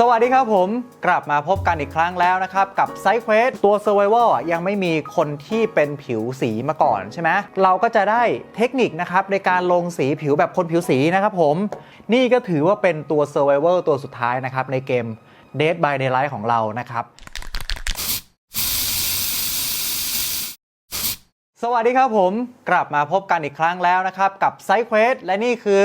สวัสดีครับผมกลับมาพบกันอีกครั้งแล้วนะครับ กับไซเควสตัว Survival อะยังไม่มีคนที่เป็นผิวสีมาก่อนใช่ไหมเราก็จะได้เทคนิคนะครับ ในการลงสีผิวแบบคนผิวสีนะครับผม นี่ก็ถือว่าเป็นตัว Survival ตัวสุดท้ายนะครับ ในเกม Dead by Daylight ของเรานะครับ สวัสดีครับผมกลับมาพบกันอีกครั้งแล้วนะครับ กับไซเควสและนี่คือ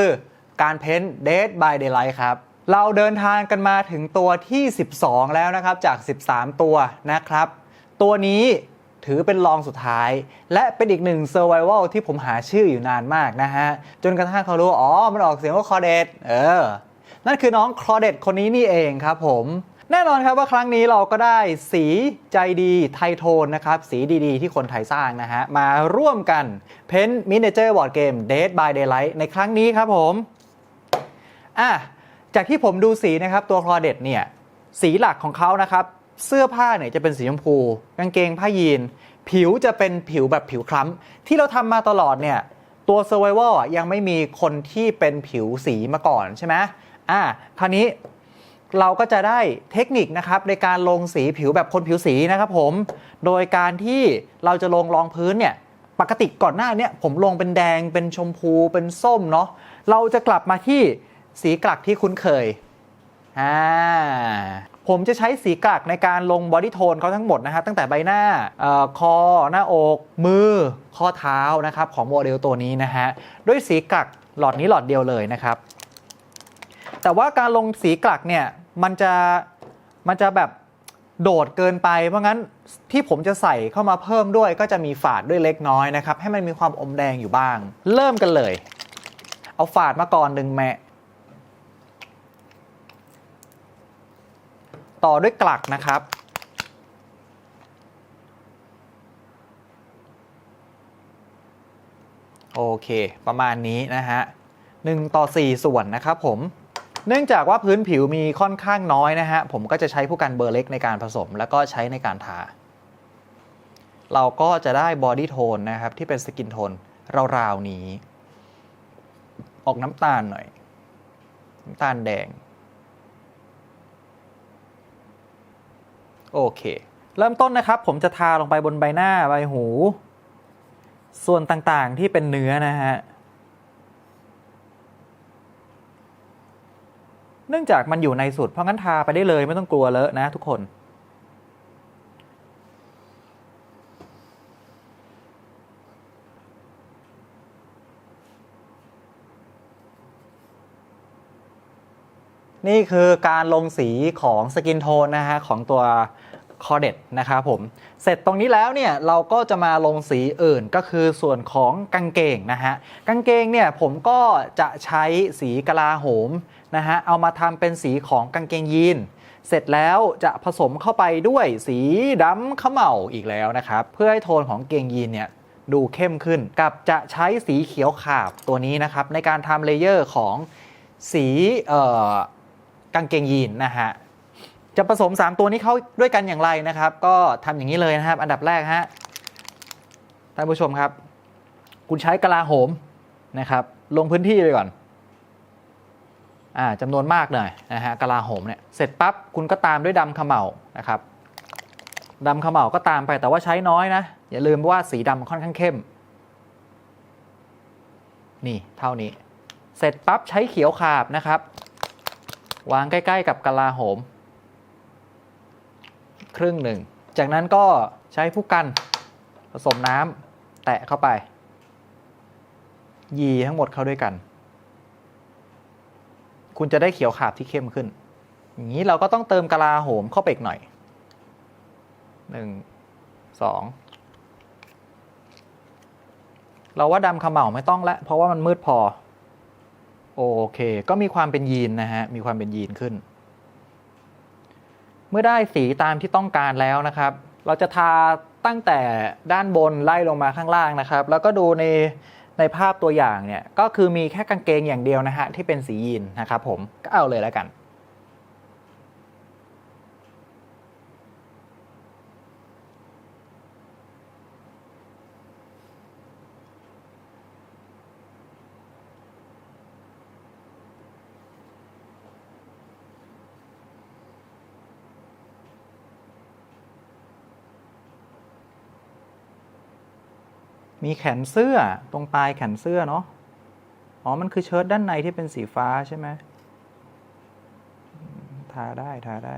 การเพ้น Dead by Daylight ครับ เราเดินทางกันมาถึงตัวที่ 12 แล้วนะครับจาก 13 ตัวนะครับ ตัวนี้ถือเป็นรองสุดท้าย และเป็นอีกหนึ่ง Survival ที่ผมหาชื่ออยู่นานมากนะฮะ จนกระทั่งเขารู้ อ๋อ มันออกเสียงว่าคอเดตเออ นั่นคือน้องคอเดตคนนี้นี่เองครับผมแน่นอนครับว่าครั้งนี้เราก็ได้สีใจดีไทโทนนะครับ สีดีๆ ที่คนไทยสร้างนะฮะ มาร่วมกันเพ้นมินิเจอร์บอร์ดเกม Dead by Daylight ในครั้งนี้ครับผม อะ จากที่ผมดูสีนะครับตัวคลอเดตเนี่ยสีหลักของเขานะครับเสื้อผ้าเนี่ยจะเป็นสีชมพู กางเกงผ้ายีน ผิวจะเป็นผิวแบบผิวคล้ำ ที่เราทำมาตลอดเนี่ยตัว Survival อะยังไม่มีคนที่เป็นผิวสีมาก่อนใช่ไหมอะคราวนี้เราก็จะได้เทคนิคนะครับในการลงสีผิวแบบคนผิวสีนะครับผม โดยการที่เราจะลงรองพื้นเนี่ยปกติก่อนหน้าเนี้ผมลงเป็นแดงเป็นชมพูเป็นส้มเนาะเราจะกลับมาที่ สีกลักที่คุ้นเคยอ่าผมจะใช้สีกลักในการลงบอดี้โทนเขาทั้งหมดนะฮะตั้งแต่ใบหน้าเออคอ หน้าอก มือ ข้อเท้านะครับของโมเดลตัวนี้นะฮะด้วยสีกลักหลอดนี้หลอดเดียวเลยนะครับ แต่ว่าการลงสีกลักเนี่ยมันจะมันจะแบบโดดเกินไป เพราะงั้นที่ผมจะใส่เข้ามาเพิ่มด้วย ก็จะมีฝาดด้วยเล็กน้อยนะครับให้มันมีความอมแดงอยู่บ้าง เริ่มกันเลย เอาฝาดมาก่อนหนึ่งแมะ ต่อด้วยกลักนะครับ โอเค ประมาณนี้นะฮะ1ต่อ 4 ส่วนนะครับผม เนื่องจากว่าพื้นผิวมีค่อนข้างน้อยนะฮะ ผมก็จะใช้ผู้กันเบอร์เล็กในการผสม แล้วก็ใช้ในการทา เราก็จะได้บอดี้โทนนะครับ ที่เป็นสกินโทนราวๆนี้ ออกน้ำตาลหน่อย น้ำตาลแดง โอเค เริ่มต้นนะครับ ผมจะทาลงไปบนใบหน้าใบหู ส่วนต่างๆที่เป็นเนื้อนะฮะ เนื่องจากมันอยู่ในสุดเพราะงั้นทาไปได้เลยไม่ต้องกลัวเลอะนะทุกคน นี่คือการลงสีของสกินโทนนะฮะของตัวคอเดตนะครับผม เสร็จตรงนี้แล้วเนี่ยเราก็จะมาลงสีอื่นก็คือส่วนของกางเกงนะฮะกางเกงเนี่ยผมก็จะใช้สีกะลาโหมนะฮะเอามาทำเป็นสีของกางเกงยีนเสร็จแล้วจะผสมเข้าไปด้วยสีดำขมเหลาอีกแล้วนะครับ เพื่อให้โทนของเกงยีนเนี่ยดูเข้มขึ้น กับจะใช้สีเขียวขาบตัวนี้นะครับในการทำเลเยอร์ของสีเอ่อ กางเกงยีนนะฮะจะผสม 3 ตัวนี้เข้าด้วยกันอย่างไรนะครับ ก็ทำอย่างนี้เลยนะครับ อันดับแรกฮะท่านผู้ชมครับ คุณใช้กะลาโหมนะครับ ลงพื้นที่ไปก่อนอ่าจำนวนมากหน่อยนะฮะกะลาโหมเนี่ยเสร็จปั๊บคุณก็ตามด้วยดำขมเหลานะครับดำขมเหลาก็ตามไปแต่ว่าใช้น้อยนะ อย่าลืมว่าสีดำมันค่อนข้างเข้ม นี่เท่านี้ เสร็จปั๊บใช้เขียวขาบนะครับ วางใกล้ๆกับกลาโหม ครึ่งหนึ่ง จากนั้นก็ใช้ผู้กันผสมน้ำแตะเข้าไป ยีทั้งหมดเข้าด้วยกัน คุณจะได้เขียวขาบที่เข้มขึ้น อย่างนี้เราก็ต้องเติมกลาโหมเข้าไปอีกหน่อยหนึ่งสองเราว่าดำขมเหลาไม่ต้องล้วเพราะว่ามันมืดพอ โอเค ก็มีความเป็นยีนนะฮะ มีความเป็นยีนขึ้น เมื่อได้สีตามที่ต้องการแล้วนะครับ เราจะทาตั้งแต่ด้านบนไล่ลงมาข้างล่างนะครับ แล้วก็ดูในในภาพตัวอย่างเนี่ย ก็คือมีแค่กางเกงอย่างเดียวนะฮะที่เป็นสียีนนะครับผม ก็เอาเลยแล้วกัน มีแขนเสื้อตรงปลายแขนเสื้อเนาะอ๋อ มันคือเชิ้ตด้านในที่เป็นสีฟ้าใช่ไหมทาได้ทาได้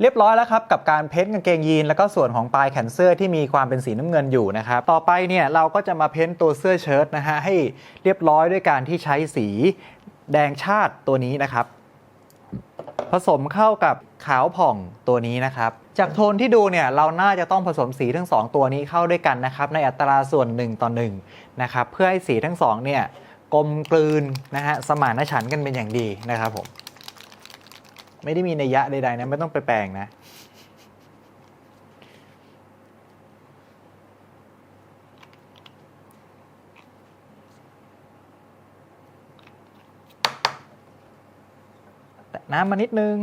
เรียบร้อยแล้วครับ กับการเพ้นกางเกงยีน แล้วก็ส่วนของปลายแขนเสื้อที่มีความเป็นสีน้ำเงินอยู่นะครับ ต่อไปเนี่ยเราก็จะมาเพ้นตัวเสื้อเชิ้ตนะฮะให้เรียบร้อยด้วยการที่ใช้สีแดงชาติตัวนี้นะครับ ผสมเข้ากับขาวผ่องตัวนี้นะครับ จากโทนที่ดูเนี่ยเราน่าจะต้องผสมสีทั้งสองตัวนี้เข้าด้วยกันนะครับในอัตราส่วน 1 ต่อ1นะครับเพื่อให้สีทั้งสองเนี่ยกลมกลืนนะฮะสมานฉันท์กันเป็นอย่างดีนะครับผมไม่ได้มีนัยยะใดๆนะไม่ต้องไปแปลงนะแตะน้ำมานิดนึง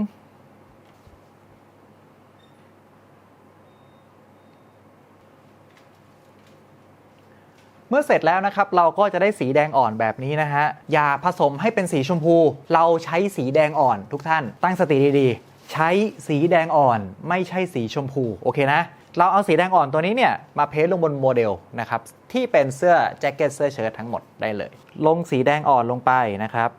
เมื่อเสร็จแล้วนะครับเราก็จะได้สีแดงอ่อนแบบนี้นะฮะอย่าผสมให้เป็นสีชมพู เราใช้สีแดงอ่อนทุกท่าน ตั้งสติดีๆ ใช้สีแดงอ่อนไม่ใช่สีชมพูโอเคนะเราเอาสีแดงอ่อนตัวนี้เนี่ยมาเพ้ลงบนโมเดลนะครับที่เป็นเสื้อแจ็คเก็ตเสื้อเชิ้ตทั้งหมดได้เลย ลงสีแดงอ่อนลงไปนะครับ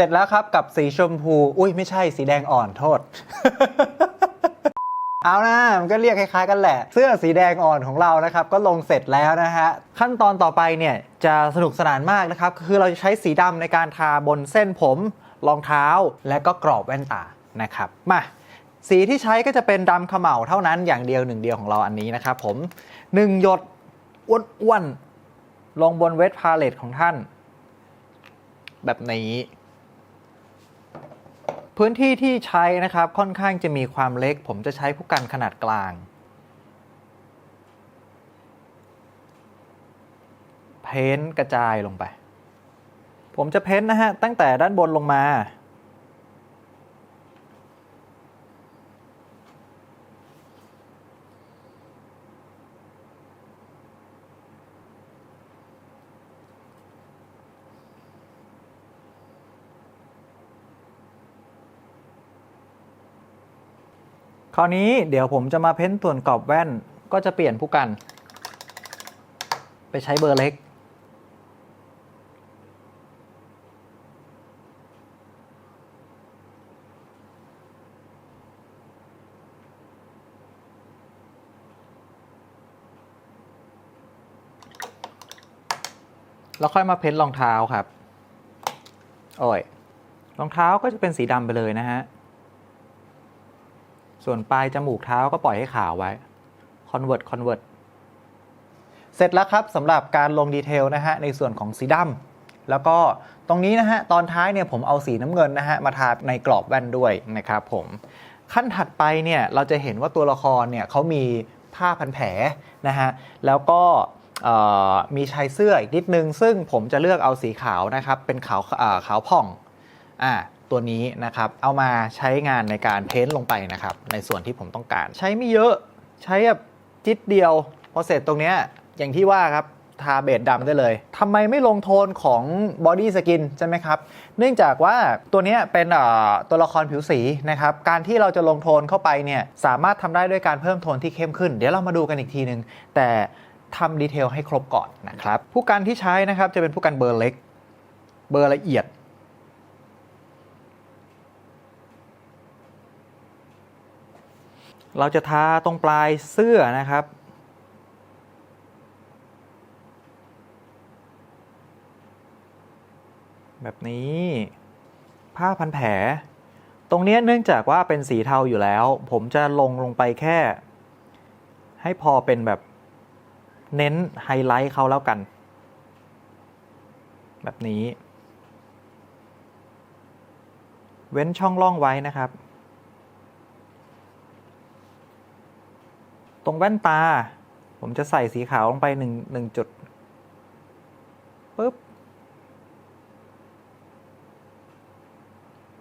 ร็จแล้วครับกับสีชมพู อุ้ยไม่ใช่สีแดงอ่อนโทษ เอานะมันก็เรียกคล้ายๆกันแหละ เสื้อสีแดงอ่อนของเรานะครับ ก็ลงเสร็จแล้วนะฮะ ขั้นตอนต่อไปเนี่ยจะสนุกสนานมากนะครับ คือเราจะใช้สีดำในการทาบนเส้นผมรองเท้าและก็กรอบแว่นตานะครับ มาสีที่ใช้ก็จะเป็นดำเขม่าเท่านั้นอย่างเดียวหนึ่งเดียวของเราอันนี้นะครับผมหนึ่งหยดอ้วนๆลงบนเวทพาเลตของท่าน แบบนี้ พื้นที่ที่ใช้นะครับค่อนข้างจะมีความเล็ก ผมจะใช้ผู้กันขนาดกลาง เพ้นกระจายลงไป ผมจะเพ้นนะฮะตั้งแต่ด้านบนลงมา ราวนี้เดี๋ยวผมจะมาเพ้นส่วนกรอบแว่นก็จะเปลี่ยนผู้กัน ไปใช้เบอร์เล็ก แล้วค่อยมาเพ้นรองเท้าครับ โอ้ยรองเท้าก็จะเป็นสีดำไปเลยนะฮะ ส่วนปลายจมูกเท้าก็ปล่อยให้ขาวไว้ convert convert เสร็จแล้วครับสำหรับการลงดีเทลนะฮะในส่วนของสีดำแล้วก็ตรงนี้นะฮะตอนท้ายเนี่ยผมเอาสีน้ำเงินนะฮะมาทาในกรอบแว่นด้วยนะครับผมขั้นถัดไปเนี่ยเราจะเห็นว่าตัวละครเนี่ยเขามีผ้าพันแผลนะฮะแล้วก็มีชายเสื้ออีกนิดนึง ซึ่งผมจะเลือกเอาสีขาวนะครับเป็นขาวขาวผ่องอ่า ตัวนี้นะครับเอามาใช้งานในการเพ้นท์ลงไปนะครับในส่วนที่ผมต้องการ ใช้ไม่เยอะใช้แบบจิตเดียวพอเสร็จตรงเนี้ยอย่างที่ว่าครับทาเบดดำได้เลยทำไมไม่ลงโทนของบอดี้สกินใช่ไหมครับ เนื่องจากว่าตัวนี้เป็นอ่อตัวละครผิวสีนะครับ การที่เราจะลงโทนเข้าไปเนี่ยสามารถทำได้ด้วยการเพิ่มโทนที่เข้มขึ้น เดี๋ยวเรามาดูกันอีกทีนึงแต่ทำดีเทลให้ครบก่อนนะครับ ผู้กันที่ใช้นะครับจะเป็นผู้กันเบอร์เล็ก เบอร์ละเอียด เราจะทาตรงปลายเสื้อนะครับ แบบนี้ผ้าพันแผล ตรงเนี้ยเนื่องจากว่าเป็นสีเทาอยู่แล้ว ผมจะลงลงไปแค่ ให้พอเป็นแบบเน้นไฮไลท์เขาแล้วกัน แบบนี้ เว้นช่องร่องไว้นะครับ รงแว่นตา ผมจะใส่สีขาวลงไปหนึ่งหนึ่งจุดปึ๊บ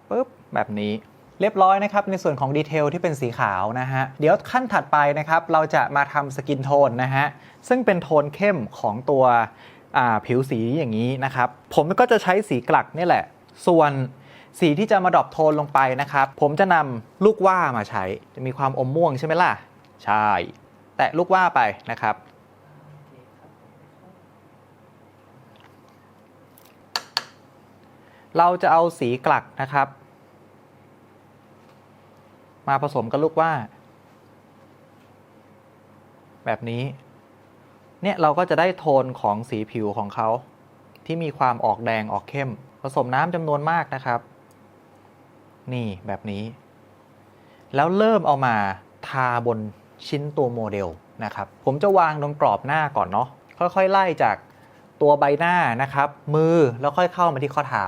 ปึ๊บแบบนี้เรียบร้อยนะครับ ในส่วนของดีเทลที่เป็นสีขาวนะฮะ เดี๋ยวขั้นถัดไปนะครับ เราจะมาทำสกินโทนนะฮะ ซึ่งเป็นโทนเข้มของตัวผิวสีอย่างนี้นะครับ ผมก็จะใช้สีกลักนี่แหละ ส่วนสีที่จะมาดรอปโทนลงไปนะครับ ผมจะนำลูกว่ามาใช้ จะมีความอมม่วงใช่ไหมล่ะ ใช่ แตะลูกว่าไปนะครับ เราจะเอาสีกลักนะครับ มาผสมกับลูกว่า แบบนี้ เนี่ยเราก็จะได้โทนของสีผิวของเขา ที่มีความออกแดงออกเข้ม ผสมน้ำจำนวนมากนะครับ นี่แบบนี้แล้วเริ่มเอามาทาบน ชิ้นตัวโมเดลนะครับ ผมจะวางตรงกรอบหน้าก่อนเนาะค่อยๆ ไล่จากตัวใบหน้านะครับ มือแล้วค่อยเข้ามาที่ข้อเท้า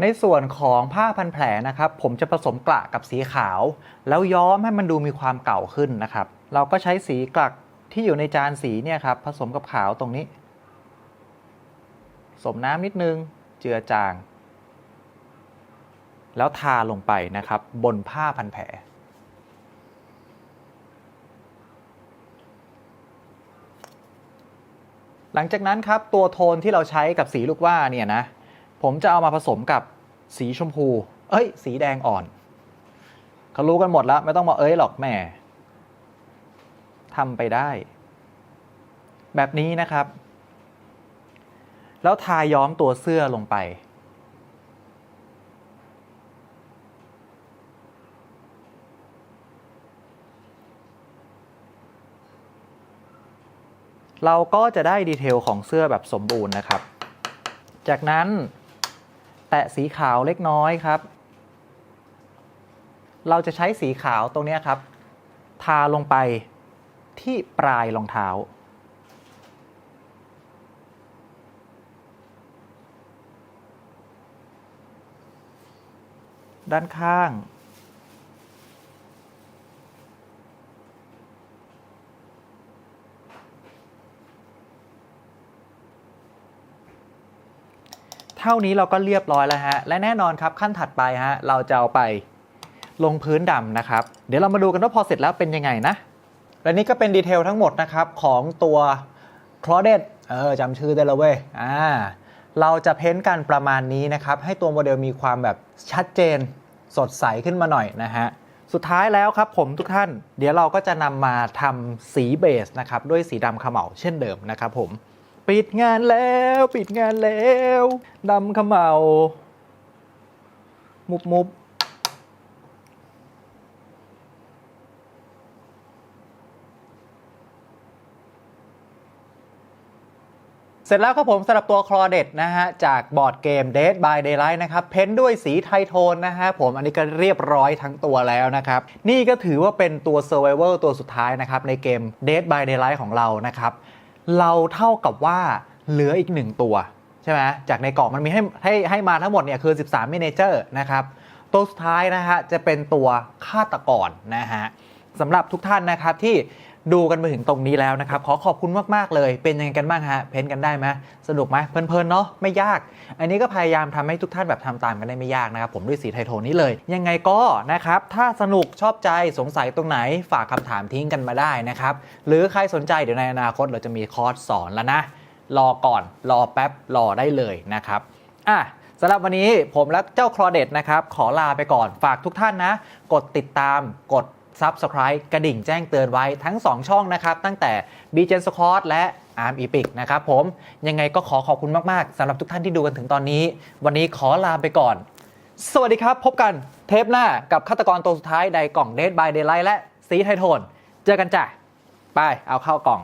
ในส่วนของผ้าพันแผลนะครับ ผมจะผสมกระกับสีขาว แล้วย้อมให้มันดูมีความเก่าขึ้นนะครับ เราก็ใช้สีกลักที่อยู่ในจานสีเนี่ยครับ ผสมกับขาวตรงนี้ สมน้ำนิดนึงเจือจาง แล้วทาลงไปนะครับ บนผ้าพันแผลหลังจากนั้นครับตัวโทนที่เราใช้กับสีลูกว่าเนี่ยนะ ผมจะเอามาผสมกับสีชมพู เอ้ย สีแดงอ่อนเขารู้กันหมดแล้ว ไม่ต้องมาเอ้ยหรอกแหม่ทำไปได้ แบบนี้นะครับ แล้วทาย้อมตัวเสื้อลงไป เราก็จะได้ดีเทลของเสื้อแบบสมบูรณ์นะครับ จากนั้น แตะสีขาวเล็กน้อยครับ เราจะใช้สีขาวตรงนี้ครับ ทาลงไปที่ปลายรองเท้า ด้านข้าง ท่านี้เราก็เรียบร้อยแล้วฮะ และแน่นอนครับขั้นถัดไปฮะ เราจะเอาไปลงพื้นดำนะครับ เดี๋ยวเรามาดูกันว่าพอเสร็จแล้วเป็นยังไงนะ และนี่ก็เป็นดีเทลทั้งหมดนะครับของตัวคลอเดตเออจำชื่อได้แล้วเว้ย อ่า เราจะเพ้นท์กันประมาณนี้นะครับ ให้ตัวโมเดลมีความแบบชัดเจนสดใสขึ้นมาหน่อยนะฮะ สุดท้ายแล้วครับผมทุกท่าน เดี๋ยวเราก็จะนำมาทำสีเบสนะครับด้วยสีดำเขม่าเช่นเดิมนะครับผม ปิดงานแล้วปิดงานแล้วดำขม่ามุบมุบเสร็จแล้วครับผมสำหรับตัวคลอเดตนะฮะ จากบอร์ดเกม Dead by Daylight นะครับ เพ้นด้วยสีไทโทนนะฮะผมอันนี้ก็เรียบร้อยทั้งตัวแล้วนะครับ นี่ก็ถือว่าเป็นตัว Survival ตัวสุดท้ายนะครับ ในเกม Dead by Daylight ของเรานะครับ เราเท่ากับว่าเหลืออีกหนึ่งตัวใช่ไหมจากในกล่องมันมีให้ให้ให้มาทั้งหมดเนี่ยคือ 13เมนเจอร์นะครับตัวสุดท้ายนะฮะจะเป็นตัวฆาตกรนะฮะสำหรับทุกท่านนะครับที่ ดูกันมาถึงตรงนี้แล้วนะครับ ขอขอบคุณมากๆเลย เป็นยังไงกันบ้างฮะ เพ้นกันได้ไหมสนุกไหมเพลินๆเนาะไม่ยาก อันนี้ก็พยายามทำให้ทุกท่านแบบทำตามกันได้ไม่ยากนะครับ ผมด้วยสีไทโทนนี้เลย ยังไงก็นะครับ ถ้าสนุกชอบใจสงสัยตรงไหนฝากคำถามทิ้งกันมาได้นะครับ หรือใครสนใจเดี๋ยวในอนาคตเราจะมีคอร์สสอนแล้วนะ รอก่อน รอแป๊บ รอได้เลยนะครับอะสำหรับวันนี้ผมและเจ้าคลอเดตนะครับ ขอลาไปก่อนฝากทุกท่านนะ กดติดตามกด Subscribe กระดิ่งแจ้งเตือนไว้ทั้ง 2 ช่องนะครับ ตั้งแต่ b g e n s q u a d และ Arm Epic นะครับผม ยังไงก็ขอขอบคุณมาก ๆสำหรับทุกท่านที่ดูกันถึงตอนนี้ วันนี้ขอลาไปก่อน สวัสดีครับ พบกันเทปหน้ากับฆาตกรตัวสุดท้ายในกล่อง Dead by Daylight และซีไทโทนเจอกันจ้ะไปเอาเข้ากล่อง